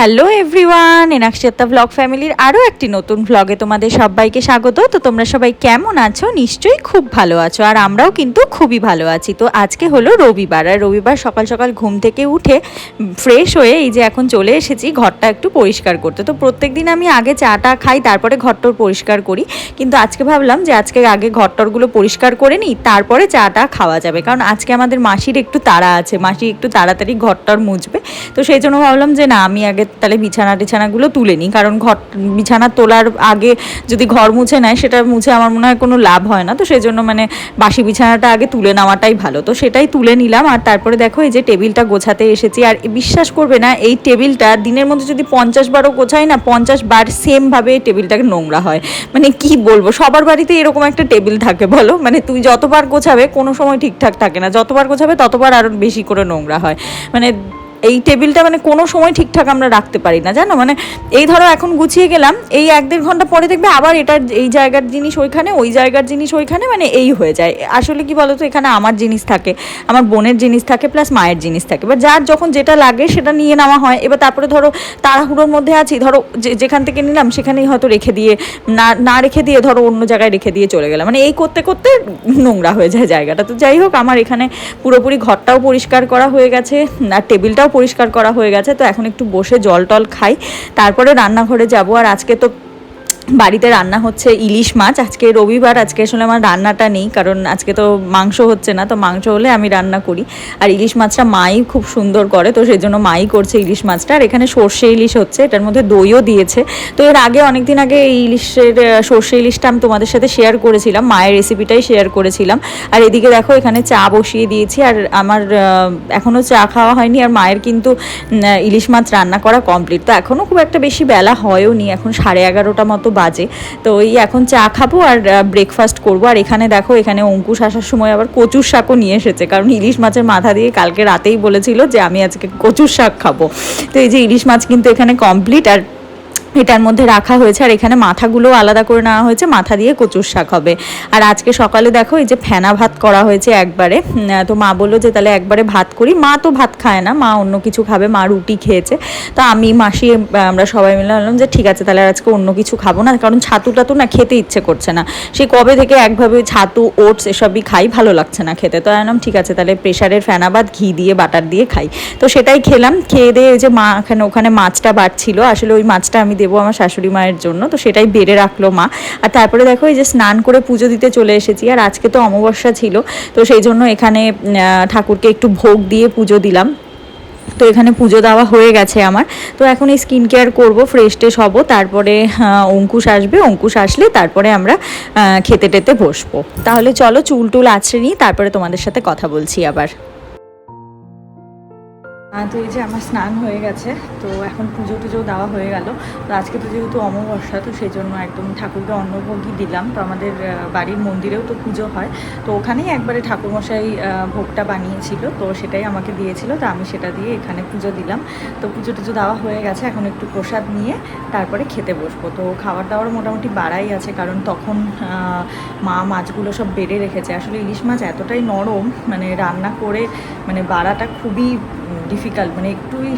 Hello everyone এনাক্ষেত্তা blog ফ্যামিলির আরও একটি নতুন ভ্লগে তোমাদের সবাইকে স্বাগত। তো তোমরা সবাই কেমন আছো? নিশ্চয়ই খুব ভালো আছো, আর আমরাও কিন্তু খুবই ভালো আছি। তো আজকে হলো রবিবার, আর রবিবার সকাল সকাল ঘুম থেকে উঠে ফ্রেশ হয়ে এই যে এখন চলে এসেছি, ঘরটা একটু পরিষ্কার করতে। তো প্রত্যেক দিন আমি আগে চাটা খাই, তারপরে ঘরটর পরিষ্কার করি। কিন্তু আজকে ভাবলাম যে আজকে আগে ঘরটরগুলো পরিষ্কার করে নিই, তারপরে চাটা খাওয়া যাবে। কারণ আজকে আমাদের মাসির একটু তাড়া আছে, মাসি একটু তাড়াতাড়ি ঘরটর মুছবে। তো সেই জন্য ভাবলাম যে না, আমি আগে তাহলে বিছানা টিছানাগুলো তুলে নিই। কারণ ঘর বিছানা তোলার আগে যদি ঘর মুছে নেয়, সেটা মুছে আমার মনে হয় কোনো লাভ হয় না। তো সেই জন্য মানে বাসি বিছানাটা আগে তুলে নেওয়াটাই ভালো। তো সেটাই তুলে নিলাম। আর তারপরে দেখো, এই যে টেবিলটা গোছাতে এসেছি। আর বিশ্বাস করবে না, এই টেবিলটা দিনের মধ্যে যদি পঞ্চাশ বারও গোছাই না, পঞ্চাশ বার সেমভাবে এই টেবিলটাকে নোংরা হয়। মানে কি বলব, সবার বাড়িতে এরকম একটা টেবিল থাকে, বলো? মানে তুই যতবার গোছাবে, কোনো সময় ঠিকঠাক থাকে না। যতবার গোছাবে, ততবার আরও বেশি করে নোংরা হয়। মানে এই টেবিলটা মানে কোনো সময় ঠিকঠাক আমরা রাখতে পারি না, জানো? মানে এই ধরো এখন গুছিয়ে গেলাম, এই এক দেড় ঘণ্টা পরে দেখবে আবার এটার এই জায়গার জিনিস ওইখানে, ওই জায়গার জিনিস ওইখানে মানে এই হয়ে যায়। আসলে কি বলতো, এখানে আমার জিনিস থাকে, আমার বোনের জিনিস থাকে প্লাস মায়ের জিনিস থাকে। এবার যার যখন যেটা লাগে সেটা নিয়ে নেওয়া হয়, এবার তারপরে ধরো তাড়াহুড়োর মধ্যে আছি, ধরো যেখান থেকে নিলাম সেখানেই হয়তো রেখে দিয়ে, না না রেখে দিয়ে ধরো অন্য জায়গায় রেখে দিয়ে চলে গেলাম। মানে এই করতে করতে নোংরা হয়ে যায় জায়গাটা। তো যাই হোক, আমার এখানে পুরোপুরি ঘরটাও পরিষ্কার করা হয়ে গেছে, আর টেবিলটাও পরিষ্কার করা হয়ে গেছে, তো এখন একটু বসে জল টল খাই। তারপরে রান্নাঘরে যাব। আর আজকে তো বাড়িতে রান্না হচ্ছে ইলিশ মাছ। আজকে রবিবার, আজকে আসলে আমার রান্নাটা নেই, কারণ আজকে তো মাংস হচ্ছে না, তো মাংস হলে আমি রান্না করি। আর ইলিশ মাছটা মাই খুব সুন্দর করে, তো সেই জন্য মাই করছে ইলিশ মাছটা। আর এখানে সর্ষে ইলিশ হচ্ছে, এটার মধ্যে দইও দিয়েছে। তো এর আগে অনেক দিন আগে এই ইলিশের সর্ষে ইলিশটা আমি তোমাদের সাথে শেয়ার করেছিলাম, মায়ের রেসিপিটাই শেয়ার করেছিলাম। আর এদিকে দেখো, এখানে চা বসিয়ে দিয়েছি, আর আমার এখনও চা খাওয়া হয়নি, আর মায়ের কিন্তু ইলিশ মাছ রান্না করা কমপ্লিট তো এখনও খুব একটা বেশি বেলা হয়ও নি এখন সাড়ে এগারোটা মতো বাজে। তো এই এখন চা খাব আর ব্রেকফাস্ট করব। আর এখানে দেখো, এখানে অঙ্কুশ আসার সময় আবার কচুর শাকও নিয়ে এসেছে। কারণ ইলিশ মাছের মাথা দিয়ে কালকে রাতেই বলেছিল যে, আমি আজকে কচুর শাক খাব। তো এই যে ইলিশ মাছ কিন্তু এখানে কমপ্লিট আর এটার মধ্যে রাখা হয়েছে, আর এখানে মাথাগুলো আলাদা করে নেওয়া হয়েছে, মাথা দিয়ে কচুর শাক হবে। আর আজকে সকালে দেখো, এই যে ফেনা ভাত করা হয়েছে একবারে। তো মা বলল যে তাহলে একবারে ভাত করি। মা তো ভাত খায় না, মা অন্য কিছু খাবে, মা রুটি খেয়েছে। তো আমি, মাসি আমরা সবাই মিলে বললাম যে ঠিক আছে, তাহলে আজকে অন্য কিছু খাব না, কারণ ছাতু টাতু না খেতে ইচ্ছে করছে না। সে কবে থেকে একভাবে ছাতু, ওটস এসবই খাই, ভালো লাগছে না খেতে। তো আনলাম ঠিক আছে, তাহলে প্রেশারের ফেনা ভাত, ঘি দিয়ে, বাটার দিয়ে খাই। তো সেটাই খেলাম, খেয়ে দিয়ে যে মা, এখানে, ওখানে মাছটা বাড়ছিল আসলে ওই মাছটা আমি দেবো আমার শাশুড়ি মায়ের জন্য, তো সেটাই বেড়ে রাখল মা। আর তারপরে দেখো এই যে স্নান করে পুজো দিতে চলে এসেছি, আর আজকে তো অমাবস্যা ছিল, তো সেই জন্য এখানে ঠাকুরকে একটু ভোগ দিয়ে পুজো দিলাম। তো এখানে পুজো দেওয়া হয়ে গেছে আমার। তো এখন এই স্কিন কেয়ার করব ফ্রেশ টেশ হব, তারপরে অঙ্কুশ আসবে, অঙ্কুশ আসলে তারপরে আমরা খেতে টেতে বসবো। তাহলে চলো চুল টুল আছড়ে নিই, তারপরে তোমাদের সাথে কথা বলছি আবার। তো এই যে আমার স্নান হয়ে গেছে, তো এখন পুজো টুজো দেওয়া হয়ে গেল। তো আজকে তো যেহেতু অমাবস্যা, তো সেই জন্য একদম ঠাকুরকে অন্নভোগই দিলাম। তো আমাদের বাড়ির মন্দিরেও তো পুজো হয়। তো ওখানেই একবারে ঠাকুরমশাই ভোগটা বানিয়েছিল, তো সেটাই আমাকে দিয়েছিল। তো আমি সেটা দিয়ে এখানে পুজো দিলাম। তো পুজো টুজো দেওয়া হয়ে গেছে, এখন একটু প্রসাদ নিয়ে তারপরে খেতে বসবো। তো খাবার দাবার মোটামুটি বাড়াই আছে, কারণ তখন মা মাছগুলো সব বেড়ে রেখেছে। আসলে ইলিশ মাছ এতটাই নরম মানে রান্না করে মানে বাড়াটা খুবই ডিফিকাল্ট মানে একটুই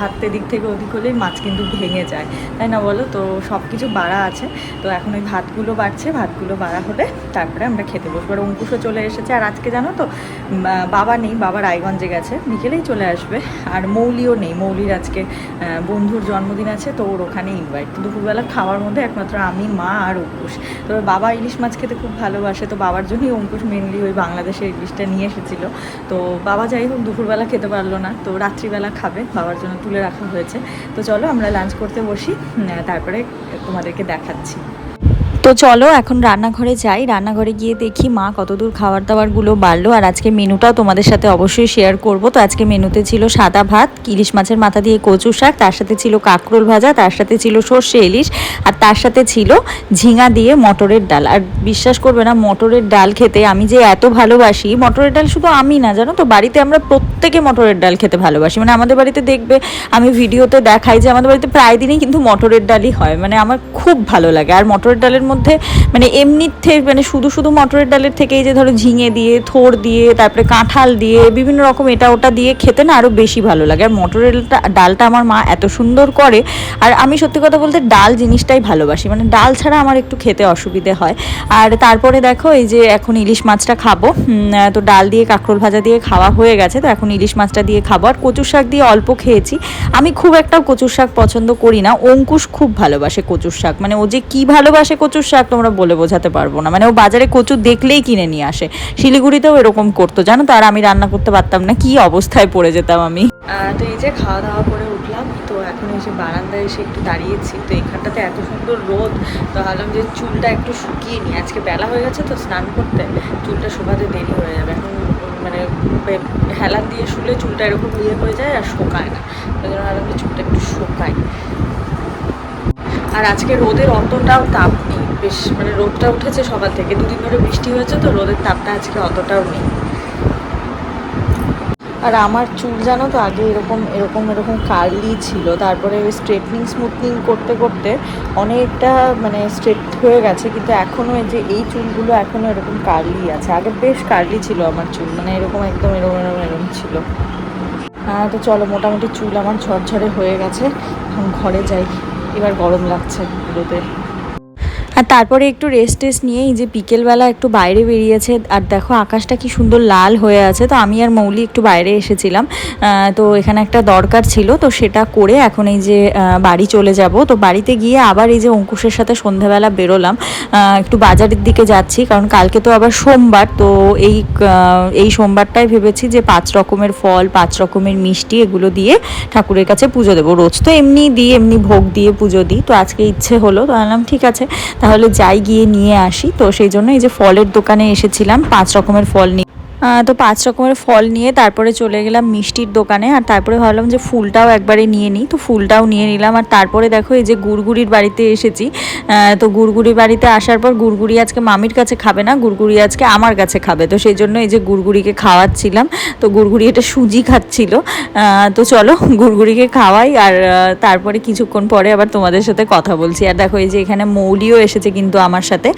হাতের দিক থেকে ওদিক হলেই মাছ কিন্তু ভেঙে যায়। তাই না বলো? তো সব কিছু বাড়া আছে। তো এখন ওই ভাতগুলো বাড়ছে, ভাতগুলো বাড়া হলে তারপরে আমরা খেতে বসবো। আর অঙ্কুশও চলে এসেছে। আর আজকে জানো তো বাবা নেই, বাবা রায়গঞ্জে গেছে। বিকেলেই চলে আসবে। আর মৌলিও নেই। মৌলির আজকে বন্ধুর জন্মদিন আছে, তো ওর ওখানে ইনভাইট দুপুরবেলা খাওয়ার মধ্যে একমাত্র আমি, মা আর অঙ্কুশ। তো বাবা ইলিশ মাছ খেতে খুব ভালোবাসে। তো বাবার জন্যই অঙ্কুশ মেনলি ওই বাংলাদেশের ইলিশটা নিয়ে এসেছিল। তো বাবা যাই হোক, দুপুরবেলা খেতে পারল না। তো রাত্রিবেলা খাবে, বাবার জন্য তুলে রাখা হয়েছে। তো চলো আমরা লাঞ্চ করতে বসি তারপরে তোমাদেরকে দেখাচ্ছি। তো চলো, এখন রান্নাঘরে যাই। রান্নাঘরে গিয়ে দেখি মা কতদূর খাবার দাবারগুলো বাড়লো। আর আজকে মেনুটাও তোমাদের সাথে অবশ্যই শেয়ার করব। তো আজকে মেনুতে ছিল সাদা ভাত ইলিশ মাছের মাথা দিয়ে কচু শাক, তার সাথে ছিল কাঁকরোল ভাজা, তার সাথে ছিল সর্ষে ইলিশ, আর তার সাথে ছিল ঝিঙা দিয়ে মটরের ডাল। আর বিশ্বাস করবে না, মটরের ডাল খেতে আমি যে এত ভালোবাসি, মটরের ডাল শুধু আমি না, জানো তো? বাড়িতে আমরা প্রত্যেকে মটরের ডাল খেতে ভালোবাসি। মানে আমাদের বাড়িতে দেখবে, আমি ভিডিওতে দেখাই যে আমাদের বাড়িতে প্রায় দিনই কিন্তু মটরের ডালই হয়। মানে আমার খুব ভালো লাগে। আর মটরের ডালের মধ্যে মানে এমনিতে মানে শুধু শুধু মটরের ডালের থেকে এই যে ধরো ঝিঙে দিয়ে, থোর দিয়ে, তারপরে কাঁঠাল দিয়ে, বিভিন্ন রকম এটা ওটা দিয়ে খেতে না আরও বেশি ভালো লাগে। আর মটরের ডালটা আমার মা এত সুন্দর করে, আর আমি সত্যি কথা বলতে ডাল জিনিসটাই ভালোবাসি। মানে ডাল ছাড়া আমার একটু খেতে অসুবিধে হয়। আর তারপরে দেখো এই যে এখন ইলিশ মাছটা খাব। তো ডাল দিয়ে কাঁকরোল ভাজা দিয়ে খাওয়া হয়ে গেছে, তো এখন ইলিশ মাছটা দিয়ে খাব। আর কচুর শাক দিয়ে অল্প খেয়েছি। আমি খুব একটা কচুর শাক পছন্দ করি না। অঙ্কুশ খুব ভালোবাসে কচুর শাক। মানে ও যে কী ভালোবাসে কচুর শাক তোমরা বলে বোঝাতে পারব না। মানে ও বাজারে কচু দেখলেই কিনে নিয়ে আসে। শিলিগুড়িতেও এরকম করতো, জানো তো? আর আমি রান্না করতে পারতাম না, কি অবস্থায় পড়ে যেতাম আমি। তো এই যে খাওয়া দাওয়া করে উঠলাম, তো এখন যে বারান্দায় এসে একটু দাঁড়িয়েছি, তো এখানটাতে এত সুন্দর রোদ, তো ভাবলাম যে চুলটা একটু শুকিয়ে নিই। আজকে বেলা হয়ে গেছে, তো স্নান করতে চুলটা শুকাতে দেরি হয়ে যাবে। এখন মানে হেলান দিয়ে শুলে চুলটা এরকম ইয়ে হয়ে যায় আর শোকায় না। ওই জন্য ভাবলাম যে চুলটা একটু শোকায় আর আজকে রোদের অতটাও তাপ বেশ মানে রোদটা উঠেছে সকাল থেকে। দুদিন ধরে বৃষ্টি হয়েছে তো, রোদের তাপটা আজকে অতটাও নেই। আর আমার চুল জানো তো, আগে এরকম এরকম এরকম কার্লি ছিল। তারপরে ওই স্ট্রেটনিং স্মুথনিং করতে করতে অনেকটা মানে স্ট্রেট হয়ে গেছে। কিন্তু এখনও যে, এই চুলগুলো এখনও এরকম কার্লি আছে। আগে বেশ কার্লি ছিল আমার চুল মানে এরকম একদম, এরকম এরকম এরকম ছিল। হ্যাঁ তো চলো, মোটামুটি চুল আমার ঝরঝরে হয়ে গেছে। এখন ঘরে যাই। এবার গরম লাগছে রোদে। আর তারপরে একটু রেস্ট টেস্ট নিয়ে এই যে বিকেলবেলা একটু বাইরে বেরিয়েছে, আর দেখো আকাশটা কি সুন্দর লাল হয়ে আছে। তো আমি আর মৌলি একটু বাইরে এসেছিলাম। তো এখানে একটা দরকার ছিল, তো সেটা করে এখন এই যে বাড়ি চলে যাব। তো বাড়িতে গিয়ে আবার এই যে অঙ্কুশের সাথে সন্ধেবেলা বেরোলাম। একটু বাজারের দিকে যাচ্ছি, কারণ কালকে তো আবার সোমবার। তো এই এই সোমবারটাই ভেবেছি যে পাঁচ রকমের ফল, পাঁচ রকমের মিষ্টি এগুলো দিয়ে ঠাকুরের কাছে পুজো দেবো। রোজ তো এমনি দিই, এমনি ভোগ দিয়ে পুজো দিই। তো আজকে ইচ্ছে হলো, তো বললাম, ঠিক আছে, তাহলে যাই গিয়ে নিয়ে আসি। তো সেই জন্য এই যে ফলের দোকানে এসেছিলাম, পাঁচ রকমের ফল নিয়ে। তো পাঁচ রকমের ফল নিয়ে তারপরে চলে গেলাম মিষ্টির দোকানে, আর তারপরে ভাবলাম যে ফুলটাও একবারে নিয়ে নিই। তো ফুলটাও নিয়ে নিলাম, আর তারপরে দেখো এই যে গুড়গুড়ির বাড়িতে এসেছি। তো গুড়গুড়ির বাড়িতে আসার পর গুড়গুড়ি আজকে মামির কাছে খাবে না, গুড়গুড়ি আজকে আমার কাছে খাবে। তো সেই জন্য এই যে গুড়গুড়িকে খাওয়াচ্ছিলাম, তো গুড়গুড়ি এটা সুজি খাচ্ছিল। তো চলো গুড়গুড়িকে খাওয়াই, আর তারপরে কিছুক্ষণ পরে আবার তোমাদের সাথে কথা বলছি। আর দেখো এই যে এখানে মৌলিও এসেছে কিন্তু আমার সাথে।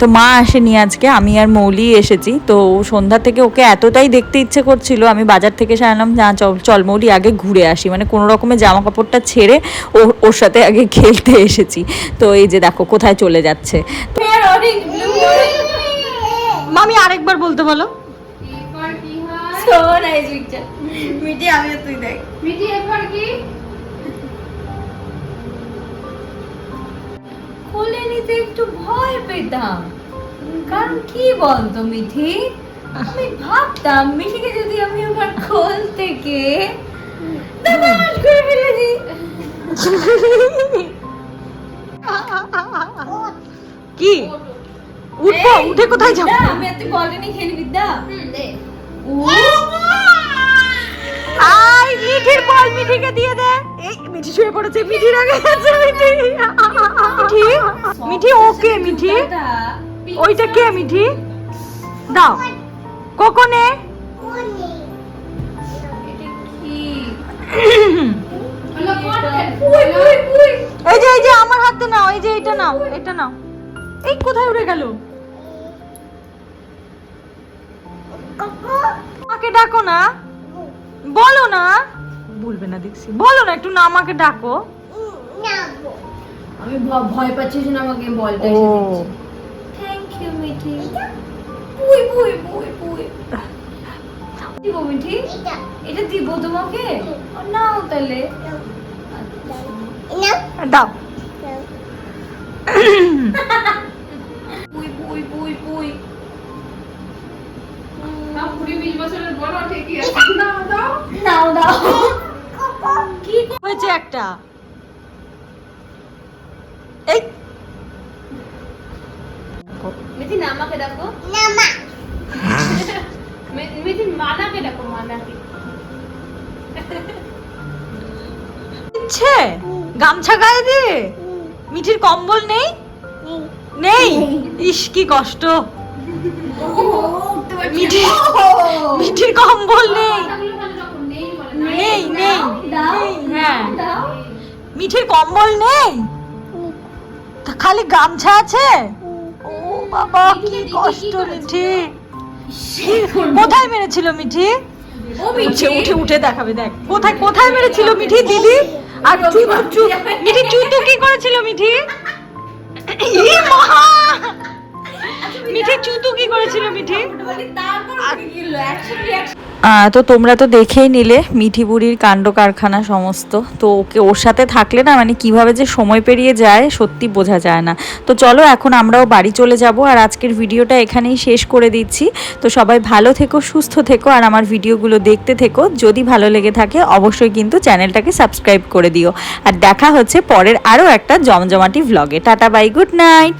তো মা আসেনি আজকে, আমি আর মৌলি এসেছি। তো সন্ধ্যা থেকে ওকে এতটাই দেখতে ইচ্ছে করছিল আমি বাজার থেকে সারলাম না চল চলমৌডি আগে ঘুরে আসি। মানে কোনো রকমের জামা কাপড়টা ছেড়ে ও ওর সাথে আগে খেলতে এসেছি। তো এই যে দেখো কোথায় চলে যাচ্ছে। মামি আরেকবার বলতে বলো। So মিটি আমি তুই দেখ। মিঠি এরপর কি? কোলে নিতে একটু ভয় পেতাম। কারণ কি বলতো মিঠি? আমি ভাবতাম মিঠিকে যদি আমি আমার কোল থেকে করে ফেলেছি। কি? উঠবো উঠে কোথায় যাব? আমি আর তুই বলটা নিয়ে খেলি বিদ্যা। হুম দে। ও আই মিঠির বল মিঠিকে দিয়ে দে। এই মিঠি শুয়ে পড়েছে মিঠির আগে আছে মিঠি। মিঠি? মিঠি ওকে মিঠি? ওইটা কে মিঠি? দাও। কোকনে এই যে এই যে আমার হাতে নাও এই যে এটা নাও এটা নাও। এই কোথায় উড়ে গেল? আমাকে ডাকো না। বলো না। বলবে না দেখছি। বলো না একটু না আমাকে ডাকো। আমি ভয় পাচ্ছি না আমাকে বলটা ও। Thank you Mithi. পুই পুই পুই পুই দিব মিঠি? এটা। দিব তোমাকে? নাও তাহলে। দাও। পুই পুই পুই পুই তাও কুড়ি বিশ বছরের বড় ঠিকই আছে। না দাও। নাও দাও। কি হয়েছে একটা। এই। মিঠি না আমাকে ডাকো। মে- মিঠি মানাকে ডাকো মানাকে ইচ্ছে গামছা গায়ে দে। মিঠির কম্বল নেই? নেই? ইস কি কষ্ট। মিঠি মিঠির কম্বল নেই। নেই নেই, হ্যাঁ। মিঠির কম্বল নেই? খালি গামছা আছে? ও বাবা কি কষ্ট মিঠি। কোথায় মেরেছিল মিঠি? ও উঠে মিঠি উঠে উঠে দেখাবে দেখ। কোথায় কোথায় মেরেছিল মিঠি দিদি? আর চুপ চুপ মিঠি চুতু কি করেছিল মিঠি? মিঠি চুতু কি করেছিল মিঠি? তো তোমরা তো দেখেই নিলে মিঠি বুড়ির কাণ্ড কারখানা সমস্ত। তো ওকে ওর সাথে থাকলে না মানে কীভাবে যে সময় পেরিয়ে যায় সত্যি বোঝা যায় না। তো চলো এখন আমরাও বাড়ি চলে যাব আর আজকের ভিডিওটা এখানেই শেষ করে দিচ্ছি। তো সবাই ভালো থেকো, সুস্থ থেকো আর আমার ভিডিওগুলো দেখতে থেকো। যদি ভালো লেগে থাকে অবশ্যই কিন্তু চ্যানেলটাকে সাবস্ক্রাইব করে দিও। আর দেখা হচ্ছে পরের আরও একটা জমজমাটি ভ্লগে টাটা বাই গুড নাইট